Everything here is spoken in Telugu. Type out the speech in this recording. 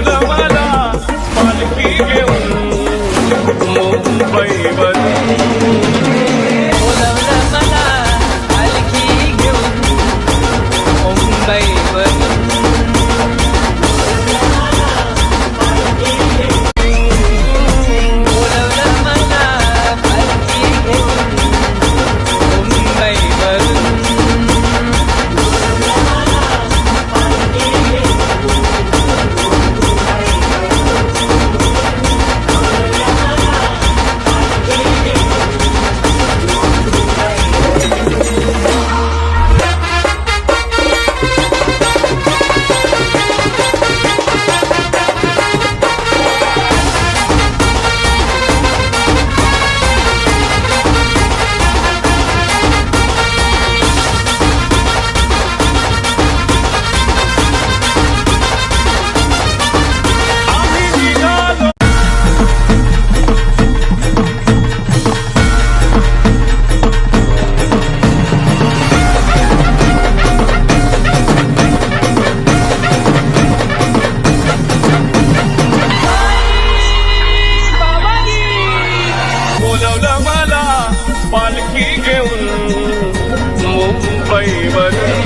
Love no. डोलमाला पालखी घेऊन मुंबईवरून